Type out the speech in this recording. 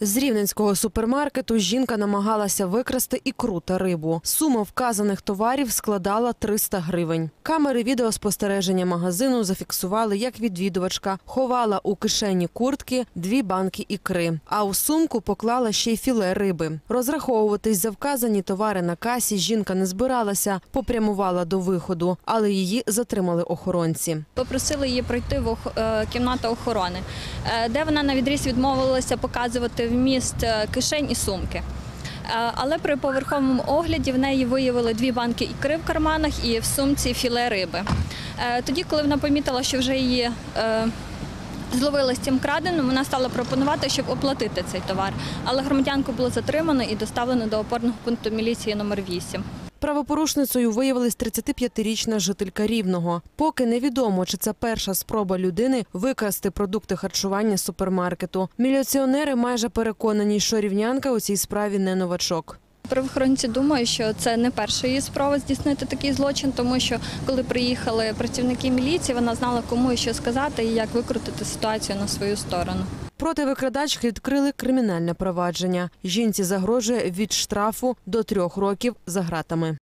З рівненського супермаркету жінка намагалася викрасти ікру та рибу. Сума вказаних товарів складала 300 гривень. Камери відеоспостереження магазину зафіксували, як відвідувачка ховала у кишені куртки дві банки ікри, а у сумку поклала ще й філе риби. Розраховуватись за вказані товари на касі жінка не збиралася, попрямувала до виходу, але її затримали охоронці. Попросили її пройти в е, кімнату охорони, е, де вона на відріз відмовилася показувати вміст е, кишень і сумки. Е, Але при поверховому огляді в неї виявили дві банки ікри в карманах і в сумці філе риби. Е, Тоді, коли вона помітила, що вже її зловили з цим краденим, вона стала пропонувати, щоб оплатити цей товар. Але громадянку було затримано і доставлено до опорного пункту міліції номер 8. Правопорушницею виявилась 35-річна жителька Рівного. Поки невідомо, чи це перша спроба людини викрасти продукти харчування з супермаркету. Міліціонери майже переконані, що рівнянка у цій справі не новачок. Правоохоронці думають, що це не перша її спроба здійснити такий злочин, тому що коли приїхали працівники міліції, вона знала, кому і що сказати і як викрутити ситуацію на свою сторону. Проти викрадачки відкрили кримінальне провадження. Жінці загрожує від штрафу до трьох років за гратами.